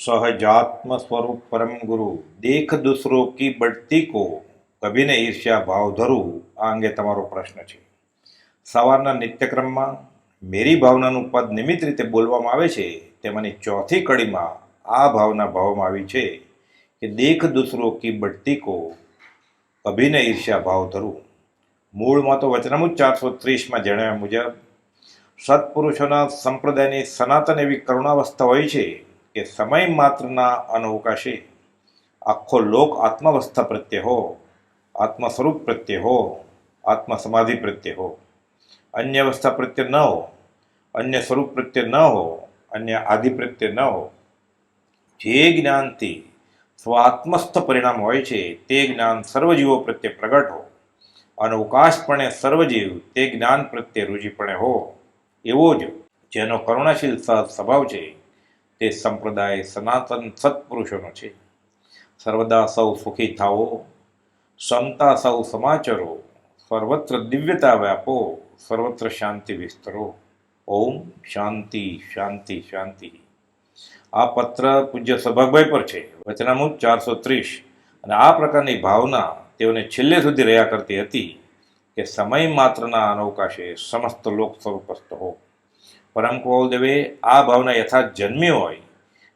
सहजात्म स्वरूप परम गुरु દેખ દૂસરો કી બઢતી કો કભી ને ઈર્ષ્યા ભાવ ધરું આ અંગે તમારો પ્રશ્ન છે સવારના નિત્યક્રમમાં મેરી ભાવનાનું પદ નિમિત્ત રીતે બોલવામાં આવે છે તેમાંની ચોથી કડીમાં આ ભાવના ભાવમાં આવી છે કે દેખ દૂસરો કી બઢતી કો કભી ને ઈર્ષ્યા ભાવ ધરું મૂળમાં તો વચનામુજ ચારસો ત્રીસમાં જણાવ્યા મુજબ સત્પુરુષોના સંપ્રદાયની સનાતન એવી કરુણાવસ્થા હોય છે કે સમય માત્રના અનવકાશે. આખો લોક આત્માવસ્થા પ્રત્યે હો આત્મ સ્વરૂપ પ્રત્યે હો આત્મ સમાધિ પ્રત્યે હો. અન્ય અવસ્થા પ્રત્યે ન હો, અન્ય સ્વરૂપ પ્રત્યે ન હો, અન્ય આદિ પ્રત્યે ન હો. જે જ્ઞાનથી સ્વાત્મસ્થ પરિણામ હોય છે, તે જ્ઞાન સર્વજીવો પ્રત્યે પ્રગટ હો. અનવકાશપણે સર્વજીવ તે જ્ઞાન પ્રત્યે રૂજીપણે હો. એવો જ જેનો કરુણાશીલ સહજ સ્વભાવ છે. તે સંપ્રદાય સનાતન સત્પુરુષોનો છે. સર્વદા સૌ સુખી થાઓ ક્ષમતા સૌ સમાચરો, સર્વત્ર દિવ્યતા વ્યાપો, સર્વત્ર શાંતિ વિસ્તરો. ઓમ શાંતિ શાંતિ શાંતિ. આ પત્ર પૂજ્ય સભાભાઈ પર છે. વચનામુજ ચારસો ત્રીસ. અને આ પ્રકારની ભાવના તેઓને છેલ્લે સુધી રહ્યા કરતી હતી કે સમય માત્રના અનવકાશે સમસ્ત લોક સ્વરૂપસ્થ હો. પરમ કૌલદેવે આ ભાવના યથાર્થ જન્મી હોય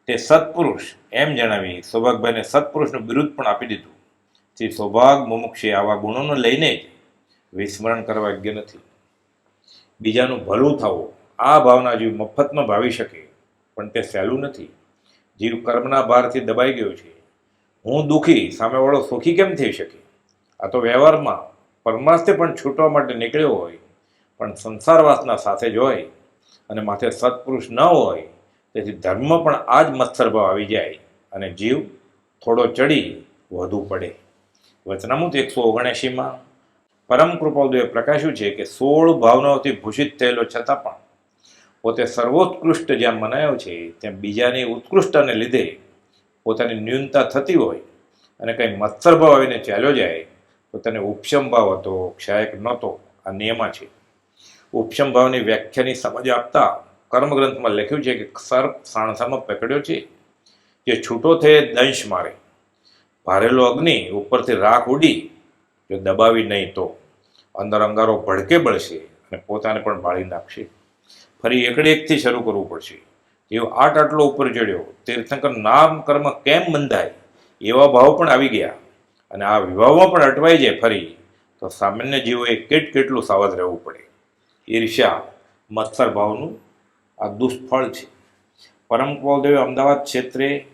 તે સત્પુરુષ એમ જણાવી સૌભાગભાઈને સત્પુરુષનું બિરુદ પણ આપી દીધું. તે સૌભાગ મુમુક્ષે આવા ગુણોને લઈને જ વિસ્મરણ કરવા યોગ્ય નથી. બીજાનું ભલું થવું, આ ભાવના જીવ મફતમાં ભાવી શકે, પણ તે સહેલું નથી. જીવ કર્મના ભારથી દબાઈ ગયો છે. હું દુઃખી, સામેવાળો સુખી કેમ થઈ શકે? આ તો વ્યવહારમાં પરમાર્થે પણ છૂટવા માટે નીકળ્યો હોય, પણ સંસારવાસના સાથે જ હોય. અને માથે સત્પુરુષ ન હોય, તેથી ધર્મ પણ આ જ મત્સરભાવ આવી જાય અને જીવ થોડો ચડી વધુ પડે. વચનામૃત એકસો ઓગણએંશીમાં, પરમ કૃપાદેવે પ્રકાશ્યું છે કે સોળ ભાવનાઓથી ભૂષિત થયેલો છતાં પણ, પોતે સર્વોત્કૃષ્ટ જ્યાં મનાયો છે ત્યાં બીજાની ઉત્કૃષ્ટને લીધે પોતાની ન્યૂનતા થતી હોય અને કંઈ મત્સરભાવ આવીને ચાલ્યો જાય, તો તેને ઉપશમ ભાવ હતો, ક્ષાયક નહોતો, આ નિયમા છે. ઉપશમ ભાવની વ્યાખ્યાની સમજ આપતા કર્મગ્રંથમાં લખ્યું છે કે સર્પ સાણસામાં પકડ્યો છે. જે છૂટો થયે દંશ મારે. ભારેલો અગ્નિ ઉપરથી રાખ ઉડી. જો દબાવી નહીં તો અંદર અંગારો ભડકે બળશે અને પોતાને પણ બાળી નાખશે. ફરી એકડે એકથી શરૂ કરવું પડશે. જેવો આટ આટલો ઉપર ચડ્યો. તીર્થંકર નામ કર્મ કેમ બંધાય એવા ભાવ પણ આવી ગયા. અને આ વિભાવમાં પણ અટવાઈ જાય ફરી. તો સામાન્ય જીવોએ કેટ કેટલું સાવધ રહેવું પડે? ઈર્ષ્યા મત્સર ભાવનું આ દુષ્ફળ છે. પરમ કૌલદેવે અમદાવાદ ક્ષેત્રે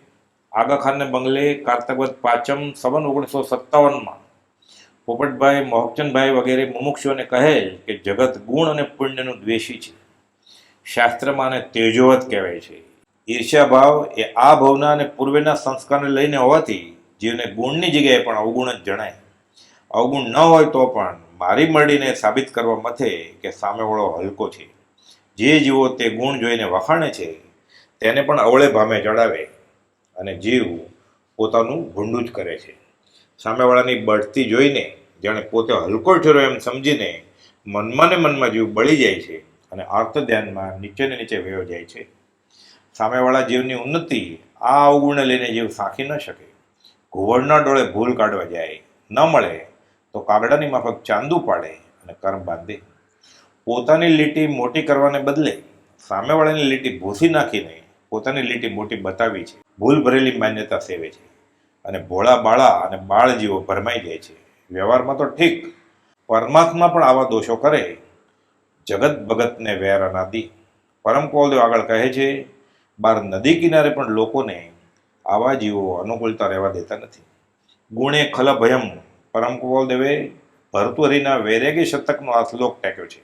આગાખાનને બંગલે કાર્તકવત પાંચમ સવન ઓગણીસો સત્તાવનમાં પોપટભાઈ, મોહકચંદભાઈ વગેરે મુમુક્ષુઓને કહે કે જગત ગુણ અને પુણ્યનું દ્વેષી છે. શાસ્ત્રમાં આને તેજોવત કહેવાય છે. ઈર્ષ્યા ભાવ એ આ ભાવના અને પૂર્વેના સંસ્કારને લઈને હોવાથી જીવને ગુણની જગ્યાએ પણ અવગુણ જ જણાય. અવગુણ ન હોય તો પણ મારી મળીને સાબિત કરવા મથે કે સામેવાળો હલકો છે. જે જીવો તે ગુણ જોઈને વખાણે છે, તેને પણ અવળે ભામે ચડાવે અને જીવ પોતાનું ભૂંડું જ કરે છે. સામેવાળાની બઢતી જોઈને જાણે પોતે હલકો ઠેરો એમ સમજીને મનમાં ને મનમાં જીવ બળી જાય છે અને આર્થ ધ્યાનમાં નીચે ને નીચે વયો જાય છે. સામેવાળા જીવની ઉન્નતિ આ અવગુણને લઈને જીવ સાંખી ન શકે. ઘુવડના ડોળે ભૂલ કાઢવા જાય, ન મળે તો કાગડાની માફક ચાંદુ પાડે અને કર્મ બાંધે. પોતાની લીટી મોટી કરવાને બદલે સામેવાળાની લીટી ભૂસી નાખીને પોતાની લીટી મોટી બતાવી છે. ભૂલ ભરેલી માન્યતા સેવે છે અને ભોળા બાળા અને બાળ જીવો ભરમાઈ જાય છે. વ્યવહારમાં તો ઠીક, પરમાત્મા પણ આવા દોષો કરે. જગત ભગતને વેર અનાદી. પરમ કોલદેવ આગળ કહે છે, બાર નદી કિનારે પણ લોકોને આવા જીવો અનુકૂળતા રહેવા દેતા નથી. ગુણે ખલ ભયમ પરમ કૌલદેવે ભરતુહરીના વૈરાગી શતકનો આ શ્લોક ટેક્યો છે.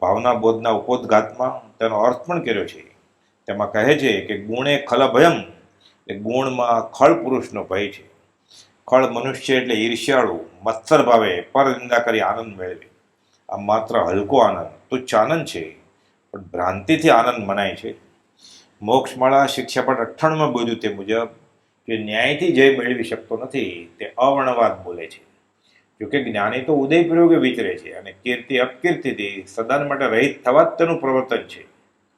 ભાવના બોધના ઉપોદઘાતમાં તેનો અર્થ પણ કર્યો છે. તેમાં કહે છે કે ગુણે ખલ ભયમ એ ગુણમાં ખળ પુરુષનો ભય છે. ખળ મનુષ્ય એટલે ઈર્ષ્યાળુ, મત્સર ભાવે, પરનિંદા કરી આનંદ મેળવે. આ માત્ર હલકો આનંદ, તુચ્છ આનંદ છે, પણ ભ્રાંતિથી આનંદ મનાય છે. મોક્ષમાળા શિક્ષાપટ અઠ્ઠાણુંમાં બોલ્યું તે મુજબ જે ન્યાયથી જય મેળવી શકતો નથી, તે અવર્ણવાદ બોલે છે. જોકે જ્ઞાની તો ઉદયપ્રયોગે વિચરે છે અને કીર્તિ અપકીર્તિથી સદાન માટે રહિત થવા જ તેનું પ્રવર્તન છે.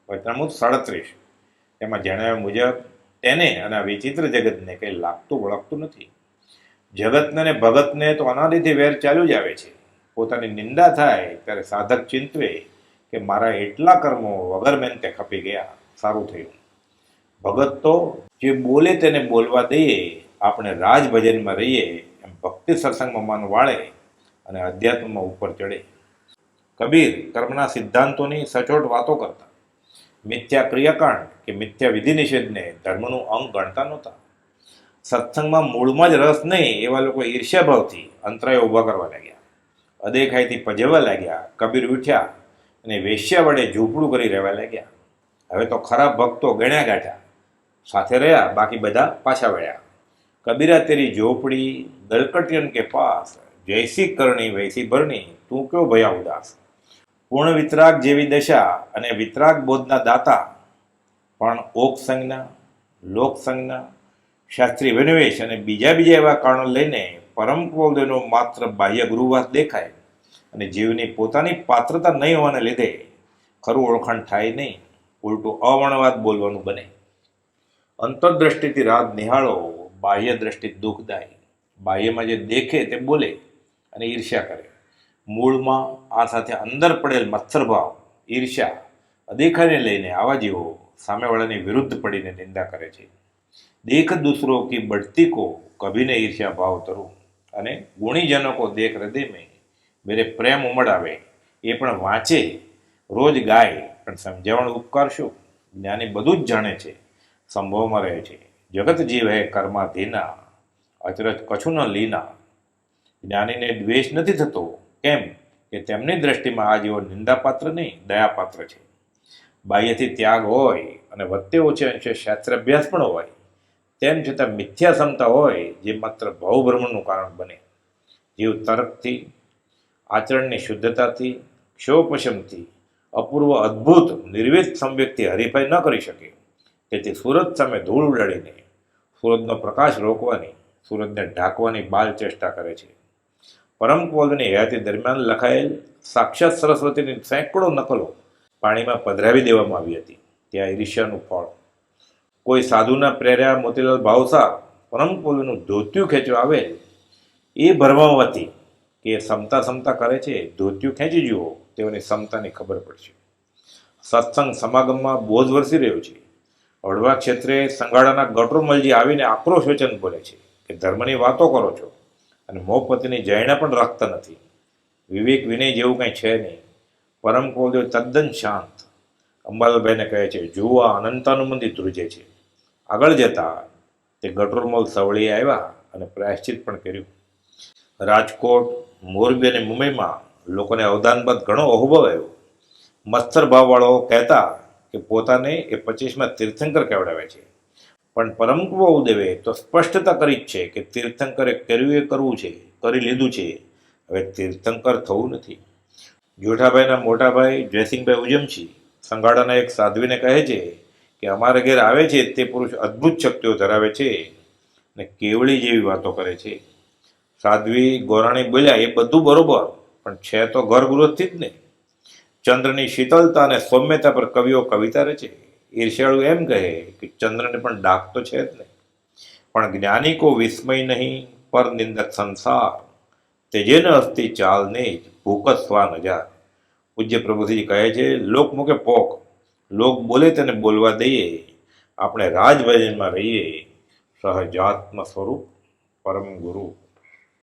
વચનામૂત સાડત્રીસ. તેમાં જણાવ્યા મુજબ, તેને અને આ વિચિત્ર જગતને કંઈ લાગતું વળગતું નથી. જગતને ને ભગતને તો અનાદિથી વેર ચાલ્યું જ આવે છે. પોતાની નિંદા થાય ત્યારે સાધક ચિંતવે કે મારા એટલા કર્મો વગર મેનતે ખપી ગયા. સારું થયું. ભગત તો જે બોલે તેને બોલવા દઈએ, આપણે રાજ ભજનમાં રહીએ, એમ ભક્તિ સત્સંગમાં મન વાળે અને અધ્યાત્મમાં ઉપર ચડે. કબીર કર્મના સિદ્ધાંતોની સચોટ વાતો કરતા. મિથ્યા ક્રિયાકાંડ કે મિથ્યા વિધિ નિષેધને ધર્મનું અંગ ગણતા નહોતા. સત્સંગમાં મૂળમાં જ રસ નહીં એવા લોકો ઈર્ષ્યાભાવથી અંતરાયો ઊભા કરવા લાગ્યા. અદેખાઈથી પજવવા લાગ્યા, કબીર ઉઠ્યા અને વેશ્યા વડે ઝૂંપડું કરી રહેવા લાગ્યા. હવે તો ખરાબ ભક્તો ગણ્યા ગાંઠ્યા. સાથે રહ્યા, બાકી બધા પાછા વળ્યા. કબીરા તેરી ઝોપડી દલકટિયન કે પાસ? જૈસી કરણી વૈસી ભરણી, તું કયો ભયા ઉદાસ? પૂર્ણ વિતરાગ જેવી દશા અને વિતરાગ બોધના દાતા, પણ ઓક સંજ્ઞા, લોક સંજ્ઞા, શાસ્ત્રી વિનિવેશ અને બીજા બીજા એવા કારણો લઈને પરમ ક્રોધનો માત્ર બાહ્ય ગુરુવાસ દેખાય અને જીવની પોતાની પાત્રતા નહીં હોવાને લીધે ખરું ઓળખાણ થાય નહીં, ઉલટું અવર્ણવાદ બોલવાનું બને. અંતરદ્રષ્ટિથી રાત નિહાળો, બાહ્ય દ્રષ્ટિ દુઃખદાયી. બાહ્યમાં જે દેખે તે બોલે અને ઈર્ષ્યા કરે. મૂળમાં આ સાથે અંદર પડેલ મત્સરભાવ ઈર્ષ્યા, અદેખાને લઈને આવા જેવો સામેવાળાની વિરુદ્ધ પડીને નિંદા કરે છે. દેખ દૂસરો કી બઢતી કો, કભીને ઈર્ષ્યા ભાવ તરું. અને ગુણીજનો દેખ હૃદય મેં મેરે પ્રેમ ઉમડાવે. એ પણ વાંચે, રોજ ગાય, પણ સમજાવણ ઉપકાર શું? જ્ઞાની બધું જ જાણે છે. સંભવમાં રહે છે. જગત જીવ હે કર્માધીના, અચરજ કછું ન લીના. જ્ઞાનીને દ્વેષ નથી થતો. કેમ? કે તેમની દ્રષ્ટિમાં આ જીવો નિંદાપાત્ર નહીં, દયાપાત્ર છે. બાહ્યથી ત્યાગ હોય અને વધતે ઓછે અંશે શાસ્ત્ર અભ્યાસ પણ હોય. તેમ છતાં મિથ્યા ક્ષમતા હોય, જે માત્ર ભવભ્રમણનું કારણ બને. જીવ તર્કથી, આચરણની શુદ્ધતાથી ક્ષોપશમથી અપૂર્વ અદ્ભુત નિર્વેદ સંવેકથી હરીફાઈ ન કરી શકે. તેથી સુરત સામે ધૂળ ઉડાડીને સુરતનો પ્રકાશ રોકવાની, સુરતને ઢાંકવાની બાલ ચેષ્ટા કરે છે. પરમ કોલની હયાતી દરમિયાન લખાયેલ સાક્ષાત સરસ્વતીની સેંકડો નકલો પાણીમાં પધરાવી દેવામાં આવી હતી. ત્યાં ઈર્ષ્યાનું ફળ. કોઈ સાધુના પ્રેર્યા મોતીલાલ ભાવસા પરમ કોલનું ધોત્યું ખેંચવા આવે એ ભરમાવતી કે એ સમતા સમતા કરે છે, ધોત્યું ખેંચી જુઓ, તેઓની સમતાની ખબર પડશે. સત્સંગ સમાગમમાં બોજ વરસી રહ્યો છે. હળવા ક્ષેત્રે સંગાડાના ગટરમલજી આવીને આક્રોશ વચન બોલે છે કે ધર્મની વાતો કરો છો અને મોપતિની જૈણા પણ રાખતા નથી. વિવેક વિનય જેવું કંઈ છે નહીં. પરમ કોલદેવ તદ્દન શાંત. અંબાલાલભાઈને કહે છે, જુઓ અનંતાનું મંદિર ધ્રુજે છે. આગળ જતા તે ગટરોમલ સવળી આવ્યા અને પ્રાયશ્ચિત પણ કર્યું. રાજકોટ, મોરબી અને મુંબઈમાં લોકોને અવદાન બાદ ઘણો અહોભાવ આવ્યો. મત્સર ભાવવાળો કહેતા કે પોતાને એ પચીસમાં તીર્થંકર કહેવડાવે છે? પણ પરમ દેવે તો સ્પષ્ટતા કરી જ છે કે તીર્થંકરે કર્યું એ કરવું છે, કરી લીધું છે. હવે તીર્થંકર થવું નથી. જોઠાભાઈના મોટાભાઈ જયસિંહભાઈ ઉજમશી સંગાડાના એક સાધ્વીને કહે છે કે અમારા ઘેર આવે છે તે પુરુષ અદ્ભુત શક્તિઓ ધરાવે છે ને કેવળી જેવી વાતો કરે છે. સાધ્વી ગોરાણી બોલ્યા, એ બધું બરોબર, પણ છે તો ઘર ગૃહથી જ ને. ચંદ્રની શીતલતા અને સૌમ્યતા પર કવિઓ કવિતા રચે. ઈર્ષ્યાળુ એમ કહે કે ચંદ્રને પણ ડાક તો છે જ નહીં. પણ જ્ઞાની કો વિસ્મય નહીં, પર નિંદક સંસાર. તે જેને અસ્તિ ચાલને જ ભૂકત સ્વા નજાર પૂજ્ય પ્રભુજી કહે છે, લોક મૂકે પોક. લોક બોલે તેને બોલવા દઈએ. આપણે રાજભજનમાં રહીએ. સહજાત્મ સ્વરૂપ પરમ ગુરુ.